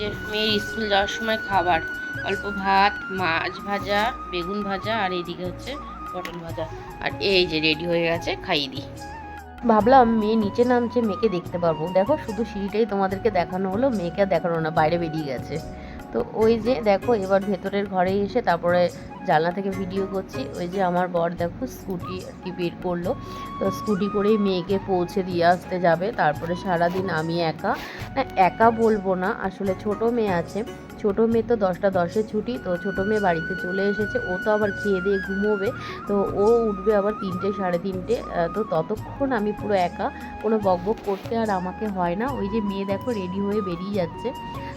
যে মেয়ের স্কুল যাওয়ার সময় খাবার। অল্প ভাত, মাছ ভাজা, বেগুন ভাজা, আর এইদিকে হচ্ছে পটল ভাজা। আর এই যে রেডি হয়ে গেছে, খাইয়ে দিই। ভাবলাম মেয়ে নিচে নামছে, মেয়েকে দেখতে পারব। দেখো, শুধু সিঁড়িটাই তোমাদেরকে দেখানো হলো, মেয়েকে দেখানো না, বাইরে বেরিয়ে গেছে। তো ওই যে দেখো, এবার ভেতরের ঘরে এসে তারপরে জানলা থেকে ভিডিও করছি। ওই যে আমার বর দেখো, স্কুটি আর কি বের করল। তো স্কুটি করেই মেয়েকে পৌঁছে দিয়ে আসতে যাবে। তারপরে সারাদিন আমি একা। না, একা বলব না, আসলে ছোট মেয়ে আছে। ছোট মেয়ে তো দশটা দশে ছুটি, তো ছোট মেয়ে বাড়িতে চলে এসেছে। ও তো আবার খেয়ে দিয়ে ঘুমোবে। তো ও উঠবে আবার তিনটে, সাড়ে তিনটে। তো ততক্ষণ আমি পুরো একা। কোনো বকবক করতে আর আমাকে হয় না। ওই যে মেয়ে দেখো রেডি হয়ে বেরিয়ে যাচ্ছে।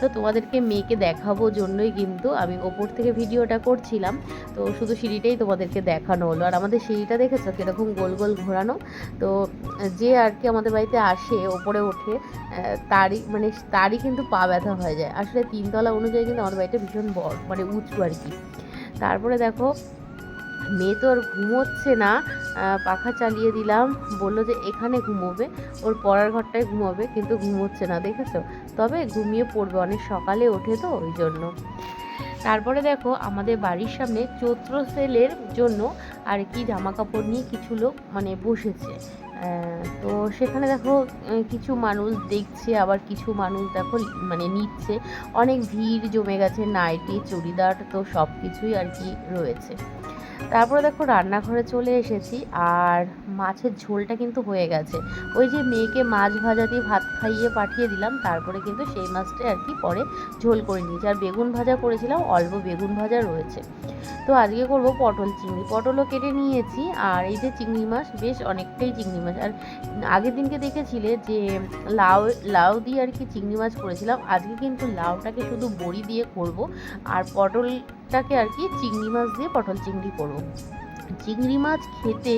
তো তোমাদেরকে মেয়েকে দেখাবো জন্যই কিন্তু আমি ওপর থেকে ভিডিওটা করছিলাম। তো শুধু সিঁড়িটাই তোমাদেরকে দেখানো হলো। আর আমাদের সিঁড়িটা দেখেছ? কীরকম গোল গোল ঘোরানো? তো যে আর কি আমাদের বাড়িতে আসে ওপরে ওঠে তারই মানে তারই কিন্তু পা ব্যথা হয়ে যায়। আসলে তিনতলা অনুযায়ী কিন্তু আমাদের বাড়িটা ভীষণ বড় মানে উঁচু আর কি। তারপরে দেখো, মেয়ে তো আর ঘুমোচ্ছে না। পাখা চালিয়ে দিলাম। বলল যে, এখানে ঘুমোবে। ওর পড়ার ঘরটায় ঘুমোবে, কিন্তু ঘুমোচ্ছে না, দেখেছ? তবে ঘুমিয়ে পড়বে, অনেক সকালে ওঠে তো, ওই জন্য। তারপরে দেখো, আমাদের বাড়ির সামনে চৈত্র সেলের জন্য আর কি জামা কাপড় নিয়ে কিছু লোক মানে বসেছে। তো সেখানে দেখো কিছু মানুষ দেখছে, আবার কিছু মানুষ দেখো মানে নিচ্ছে। অনেক ভিড় জমে গেছে, নাইটি, চুড়িদার তো সব কিছুই আর কি রয়েছে। তারপরে দেখো রান্নাঘরে চলে এসেছি আর মাছের ঝোলটা কিন্তু হয়ে গেছে। ওই যে মেয়েকে মাছ ভাজা দিয়ে ভাত খাইয়ে পাঠিয়ে দিলাম, তারপরে কিন্তু সেই মাছটা আর কি পরে ঝোল করে নিয়েছি। আর বেগুন ভাজা করেছিলাম, অল্প বেগুন ভাজা রয়েছে। তো আজকে করব পটল চিংড়ি। পটলও কেটে নিয়েছি আর এই যে চিংড়ি মাছ, বেশ অনেকটাই চিংড়ি মাছ। আর আগের দিনকে দেখেছিলে যে লাউ লাউ দিয়ে আর কি চিংড়ি মাছ করেছিলাম, আজকে কিন্তু লাউটাকে শুধু বড়ি দিয়ে করব। আর পটলটাকে আর কি চিংড়ি মাছ দিয়ে পটল চিংড়ি করব। চিংড়ি মাছ খেতে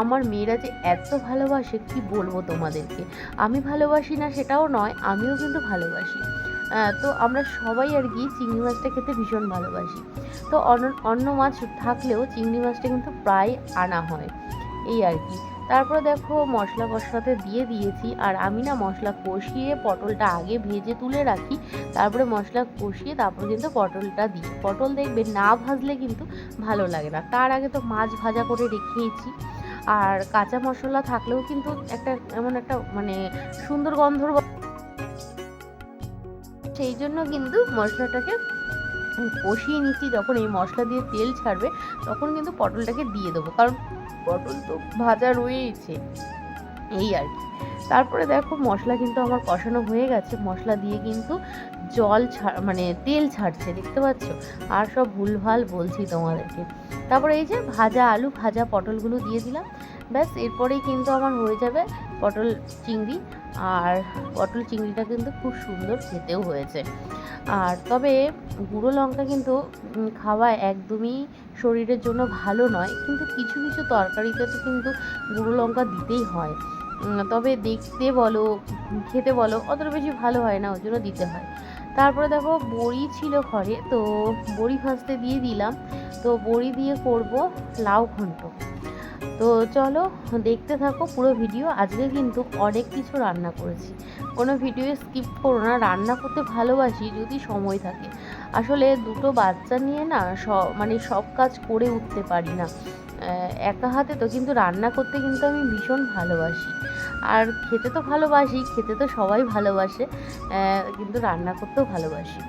আমার মেয়েরা যে এত ভালোবাসে, কি বলব তোমাদেরকে? আমি ভালোবাসি না, সেটাও নয়, আমিও কিন্তু ভালোবাসি। তো আমরা সবাই আর কি চিংড়ি মাছটা খেতে ভীষণ ভালোবাসি। তো অন্য অন্য মাছ থাকলেও চিংড়ি মাছটা কিন্তু প্রায় আনা হয়। এই আর কি। তারপরে দেখো মশলা কষাতে দিয়ে দিয়েছি, আর আমি না মশলা কষিয়ে পটলটা আগে ভেজে তুলে রাখি, তারপরে মশলা কষিয়ে তারপরে কিন্তু পটলটা দিই। পটল দেখবে না ভাজলে কিন্তু ভালো লাগে না। তার আগে তো মাছ ভাজা করে রেখেইছি, আর কাঁচা মশলা থাকলেও কিন্তু একটা এমন একটা মানে সুন্দর গন্ধর সেই জন্য কিন্তু মশলাটাকে কষিয়ে নিচ্ছি। যখন এই মশলা দিয়ে তেল ছাড়বে, তখন কিন্তু পটলটাকে দিয়ে দেবো। কারণ পটল তো ভাজা রয়েইছে। এই আর কি। তারপরে দেখো মশলা কিন্তু আমার কষানো হয়ে গেছে। মশলা দিয়ে কিন্তু জল ছাড় মানে তেল ছাড়ছে, দেখতে পাচ্ছ? আর সব ভুলভাল বলছি তোমাদেরকে। তারপরে এই যে ভাজা আলু, ভাজা পটলগুলো দিয়ে দিলাম। ব্যাস, এরপরেই কিন্তু আমার হয়ে যাবে পটল চিংড়ি। আর পটল চিংড়িটা কিন্তু খুব সুন্দর খেতেও হয়েছে। আর তবে গুঁড়ো লঙ্কা কিন্তু খাওয়া একদমই শরীরের জন্য ভালো নয়, কিন্তু কিছু কিছু তরকারিতে তো কিন্তু গুঁড়ো লঙ্কা দিতেই হয়। তবে দেখতে বলো, খেতে বলো, অতটা বেশি ভালো হয় না, ওই জন্য দিতে হয়। তারপরে দেখো, বড়ি ছিল ঘরে, তো বড়ি ভাজতে দিয়ে দিলাম। তো বড়ি দিয়ে করব লাউ ঘন্ট। তো চলো, দেখতে থাকো পুরো ভিডিও। আজকে কিন্তু অনেক কিছু রান্না করেছি। কোনো ভিডিও স্কিপ করো না, রান্না করতে ভালোবাসি যদি সময় থাকে। আসলে দুটো বাচ্চা নিয়ে না সব মানে সব কাজ করে উঠতে পারি না। একা হাতে তো, কিন্তু রান্না করতে কিন্তু আমি ভীষণ ভালোবাসি। আর খেতে তো ভালোবাসি, খেতে তো সবাই ভালোবাসে কিন্তু রান্না করতেও ভালোবাসি।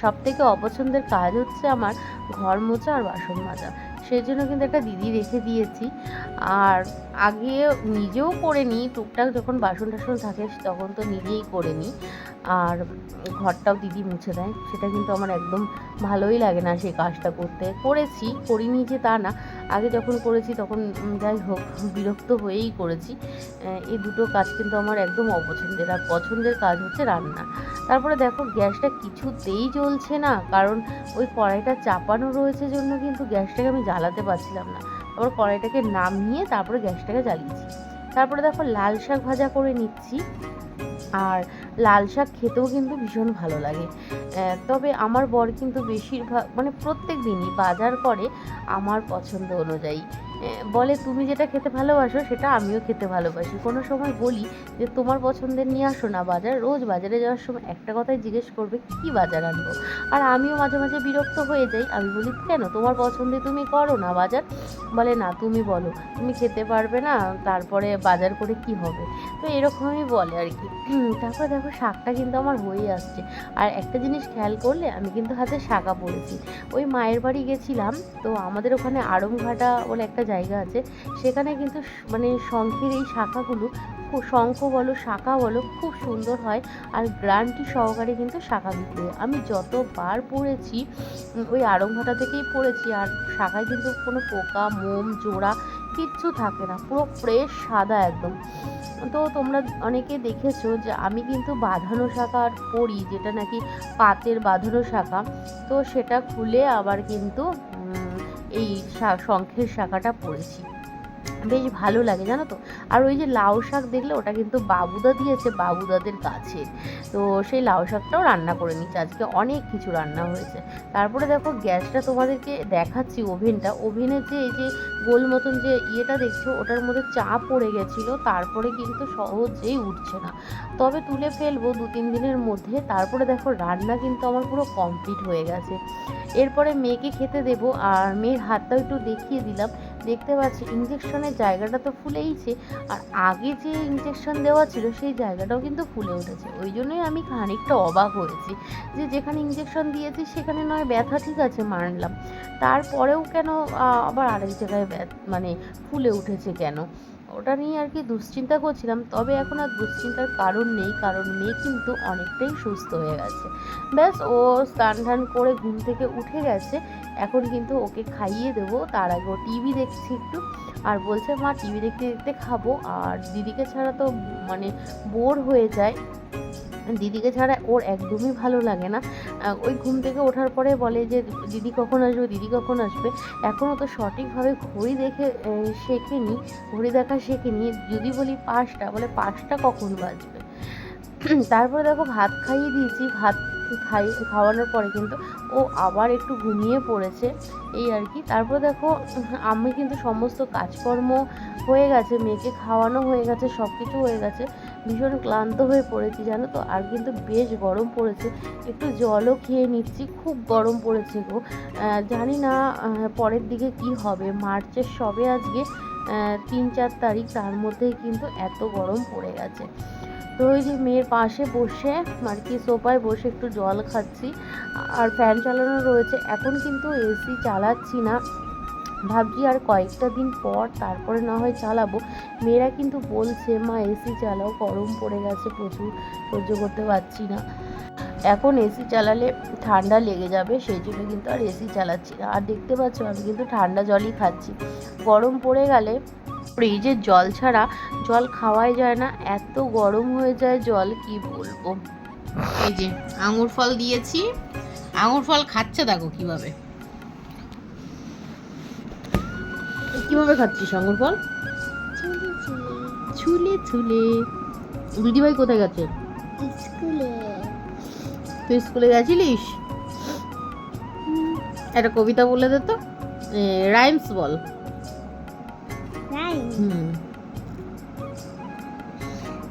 সব থেকে অপছন্দের কাজ হচ্ছে আমার ঘর মোছা আর বাসন মাজা। সেই জন্য কিন্তু একটা দিদি রেখে দিয়েছি। আর আগে নিজেও করে নিই টুকটাক যখন বাসন টাসন থাকে তখন তো নিজেই করে নিই আর ঘরটাও দিদি মুছে দেয়, সেটা কিন্তু আমার একদম ভালোই লাগে না সেই কাজটা করতে। করেছি, করিনি যে তা না। আগে যখন করেছি তখন যাই হোক, বিরক্ত হয়েই করেছি। এই দুটো কাজ কিন্তু আমার একদম অপছন্দের। আর পছন্দের কাজ হচ্ছে রান্না। তারপরে দেখো গ্যাসটা কিছুতেই জ্বলছে না। কারণ ওই কড়াইটা চাপানো রয়েছে জন্য কিন্তু গ্যাসটাকে আমি জ্বালাতে পারছিলাম না। তারপর কড়াইটাকে নামিয়ে তারপরে গ্যাসটাকে জ্বালিয়েছি। তারপরে দেখো লাল শাক ভাজা করে নিচ্ছি। আর লাল শাক খেতেও কিন্তু ভীষণ ভালো লাগে। তবে আমার বর কিন্তু বেশিরভাগ মানে প্রত্যেক দিনই বাজার করে আমার পছন্দ অনুযায়ী। বলে তুমি যেটা খেতে ভালোবাসো, সেটা আমিও খেতে ভালোবাসি। কোনো সময় বলি যে, তোমার পছন্দের নিয়ে আসো না বাজার, রোজ বাজারে যাওয়ার সময় একটা কথাই জিজ্ঞেস করবে, কি বাজার আনব? আর আমিও মাঝে মাঝে বিরক্ত হয়ে যাই। আমি বলি, কেন? তোমার পছন্দে তুমি করো না বাজার? বলে, না, তুমি বলো। তুমি খেতে পারবে না, তারপরে বাজার করে কি হবে? তো এরকমই বলে আর কি। তারপরে দেখো, শাকটা কিন্তু আমার হয়ে আসছে। আর একটা জিনিস খেয়াল করলে, আমি কিন্তু হাতে শাঁকা পড়েছি। ওই মায়ের বাড়ি গেছিলাম, তো আমাদের ওখানে আড়ংঘাটা বলে একটা জায়গা আছে। সেখানে কিন্তু মানে শঙ্খের এই শাখাগুলো খুব শঙ্খ বলো, শাখা বলো, খুব সুন্দর হয়। আর গ্রান্টি সহকারে কিন্তু শাখা বিক্রি হয়। আমি যতবার পড়েছি ওই আড়ংঘাটা থেকেই পড়েছি, আর শাখায় কিন্তু কোনো পোকা, মোম, জোড়া কিচ্ছু থাকে না। পুরো ফ্রেশ সাদা একদম। তো তোমরা অনেকে দেখেছ যে আমি কিন্তু বাঁধানো শাখা আর পড়ি, যেটা নাকি পাতের বাঁধানো শাখা। তো সেটা খুলে আবার কিন্তু এই শঙ্খের শাখাটা পড়েছি। বেশ ভালো লাগে, জানো তো? আর ওই যে লাউ শাক দেখলে ওটা কিন্তু বাবুদা দিয়েছে বাবুদাদের গাছে তো সেই লাউ শাকটাও রান্না করে নিচ্ছে। আজকে অনেক কিছু রান্না হয়েছে। তারপরে দেখো গ্যাসটা তোমাদেরকে দেখাচ্ছি ওভেনটা। ওভেনের যে এই যে গোল মতন যে ইয়েটা দেখছ, ওটার মধ্যে চা পড়ে গেছিল, তারপরে কিন্তু সহজেই উঠছে না। তবে তুলে ফেলব দু তিন দিনের মধ্যে। তারপরে দেখো রান্না কিন্তু আমার পুরো কমপ্লিট হয়ে গেছে। এরপরে মেয়েকে খেতে দেবো। আর মেয়ের হাতটাও একটু দেখিয়ে দিলাম। দেখতে পাচ্ছি ইঞ্জেকশনের জায়গাটা তো ফুলেইছে, আর আগে যে ইঞ্জেকশন দেওয়া ছিল সেই জায়গাটাও কিন্তু ফুলে উঠেছে। ওই জন্যই আমি খানিকটা অবাক হয়েছি যে যেখানে ইঞ্জেকশন দিয়েছি সেখানে নয় ব্যথা ঠিক আছে মানলাম। তারপরেও কেন আবার আরেক জায়গায় মানে ফুলে উঠেছে কেন? ওটা নিয়ে আর কি দুশ্চিন্তা করছিলাম, তবে এখন আর দুশ্চিন্তার কারণ নেই, কারণ মেয়ে কিন্তু অনেকটাই সুস্থ হয়ে গেছে। ব্যাস, ও স্নান টান করে ঘুম থেকে উঠে গেছে এখন কিন্তু ওকে খাইয়ে দেবো। তার আগে ও টিভি দেখছি একটু। আর বলছে, মা, টিভি দেখতে দেখতে খাব। আর দিদিকে ছাড়া তো মানে বোর হয়ে যায়। দিদিকে ছাড়া ওর একদমই ভালো লাগে না। ওই ঘুম থেকে ওঠার পরে বলে যে, দিদি কখন আসবে? দিদি কখন আসবে? এখনও তো সঠিকভাবে ঘড়ি দেখে শেখেনি। ঘড়ি দেখা শেখেনি। যদি বলি পাঁচটা, বলে, পাঁচটা কখন বাজবে? তারপরে দেখো, ভাত খাইয়ে দিয়েছি। ভাত খাই খাওয়ানোর পরে কিন্তু ও আবার একটু ঘুমিয়ে পড়েছে। এই আর কি। তারপর দেখো, আমি কিন্তু সমস্ত কাজকর্ম হয়ে গেছে, মেয়েকে খাওয়ানো হয়ে গেছে সব কিছু হয়ে গেছে। ভীষণ ক্লান্ত হয়ে পড়েছি, জানো তো? আর কিন্তু বেশ গরম পড়েছে। একটু জলও খেয়ে নিচ্ছি, খুব গরম পড়েছে গো। জানি না পরের দিকে কি হবে। মার্চের সবে আজকে তিন চার তারিখ, তার মধ্যেই কিন্তু এত গরম পড়ে গেছে। তো ওই যে মেয়ের পাশে বসে আর কি সোফায় বসে একটু জল খাচ্ছি। আর ফ্যান চালানো রয়েছে। এখন কিন্তু এসি চালাচ্ছি না। ভাবছি আর কয়েকটা দিন পর তারপরে না হয় চালাবো। মেয়েরা কিন্তু বলছে, মা, এসি চালাও, গরম পড়ে গেছে প্রচুর, সহ্য করতে পারছি না। এখন এসি চালালে ঠান্ডা লেগে যাবে, সেই জন্য কিন্তু আর এসি চালাচ্ছি না। আর দেখতে পাচ্ছ, আমি কিন্তু ঠান্ডা জলই খাচ্ছি। গরম পড়ে গেলে ফ্রিজের জল ছাড়া জল খাওয়াই যায় না। এত গরম হয়ে যায় জল কি বলব? এই যে আঙুর ফল দিয়েছি। আঙুর ফল খাচ্ছে দেখো কীভাবে। কীভাবে খাচ্ছিস আঙুর ফল? ছুলে ছুলে দিদিভাই কোথায় গেছে? স্কুলে। তুই স্কুলে গেছিলিস? একটা কবিতা বলে দে তো। রাইমস বল। রাইম হুম।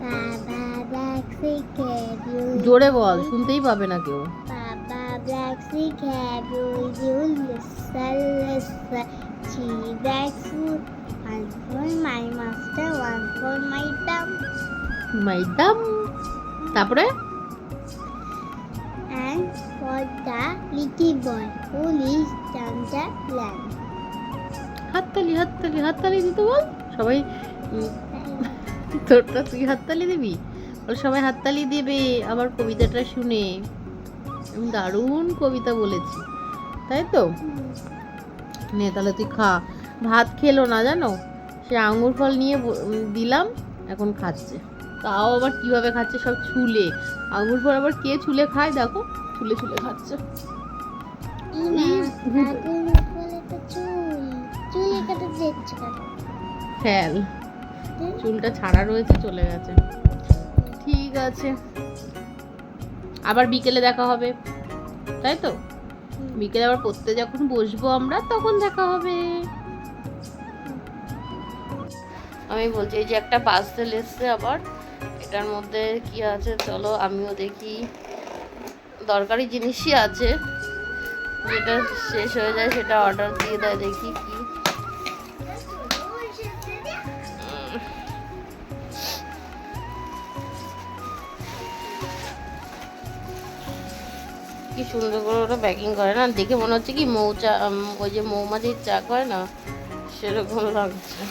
বাবা ব্ল্যাক ক্যাবু জোরে বল শুনতেই পাবে না কেউ। মাইদাম তারপরে? And for the little boy who lives down the land. হাততালি হাততালি হাততালি দিতে বল। সবাই তোরটা তুই হাততালি দিবি? বল সবাই হাততালি দেবে আমার কবিতাটা শুনে। আমি দারুণ কবিতা বলেছি তাই তো? নে তাহলে তুই খা। ভাত খেলো না জানো? সে আঙুর ফল নিয়ে দিলাম এখন খাচ্ছে। তাও আবার কীভাবে খাচ্ছে? সব ছুলে। আঙুর ফল আবার কে ছুলে খায়? দেখো ছুলে ছুলে খাচ্ছে। চুল। চুলে কাটা ফেল। চুলটা ছাড়া রয়েছে চলে গেছে। ঠিক আছে। আবার বিকেলে দেখা হবে তাই তো? বিকেলে আবার পড়তে যখন বসবো আমরা তখন দেখা হবে। আমি বলছি এই যে একটা পার্সেল এসছে আবার এটার মধ্যে কি আছে? চলো আমিও দেখি। দরকারি জিনিসই আছে। যেটা শেষ হয়ে যায় সেটা অর্ডার দিয়ে দেয় দেখি কি সুন্দর করে ওটা প্যাকিং করে না। দেখে মনে হচ্ছে কি মৌ চা ওই যে মৌমাছির চা করে না? সেরকম লাগছে।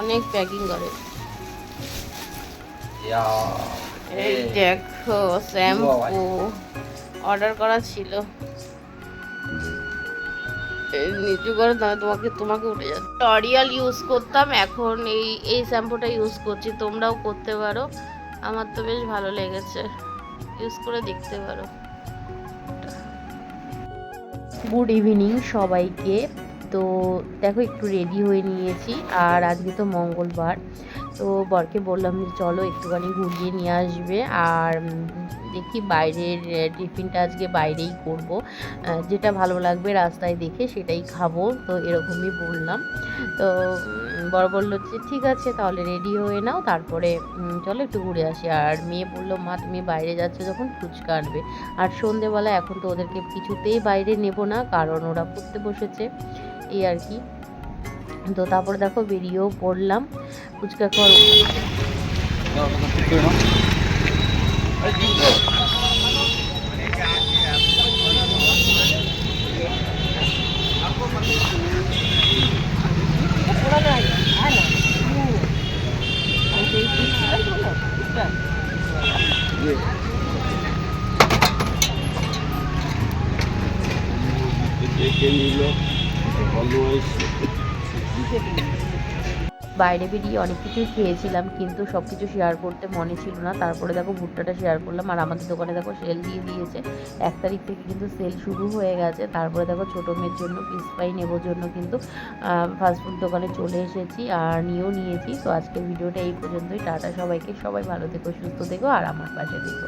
অনেক প্যাকিং করে। এই দেখো শ্যাম্পু। অর্ডার করা ছিল। নিচু করে তাহলে তোমাকে তোমাকে উঠে যাচ্ছে। লরিয়াল ইউজ করতাম এখন এই এই শ্যাম্পুটা ইউজ করছি। তোমরাও করতে পারো। আমার তো বেশ ভালো লেগেছে। ইউজ করে দেখতে পারো। গুড ইভিনিং সবাইকে। তো দেখো, একটু রেডি হয়ে নিয়েছি। আর আজকে তো মঙ্গলবার। তো বরকে বললাম যে, চলো একটুখানি ঘুরিয়ে নিয়ে আসবে। আর দেখি বাইরের টিফিনটা আজকে বাইরেই করব। যেটা ভালো লাগবে রাস্তায় দেখে সেটাই খাব, তো এরকমই বললাম। তো বড় বলল যে, ঠিক আছে, তাহলে রেডি হয়ে নাও, তারপরে চলো একটু ঘুরে আসি। আর মেয়ে বলল, মা, তুমি বাইরে যাচ্ছ যখন ফুচকা আনবে। আর সন্ধেবেলা এখন তো ওদেরকে কিছুতেই বাইরে নেব না, কারণ ওরা পড়তে বসেছে, এই আর কি। তো তারপরে দেখো বেরিয়েও পড়লাম, ফুচকা খাওয়ার বাইরে বেরিয়ে অনেক কিছুই খেয়েছিলাম, কিন্তু সব কিছু শেয়ার করতে মনে ছিল না। তারপরে দেখো ভুট্টাটা শেয়ার করলাম, আর আমাদের দোকানে দেখো সেল দিয়ে দিয়েছে। এক তারিখ থেকে কিন্তু সেল শুরু হয়ে গেছে। তারপরে দেখো ছোটো মেয়ের জন্য, পিস পাই নেবোর জন্য কিন্তু ফাস্টফুড দোকানে চলে এসেছি আর নিয়েও নিয়েছি। তো আজকের ভিডিওটা এই পর্যন্তই। টাটা সবাইকে। সবাই ভালো থেকো, সুস্থ থেকো, আর আমার পাশে থেকো।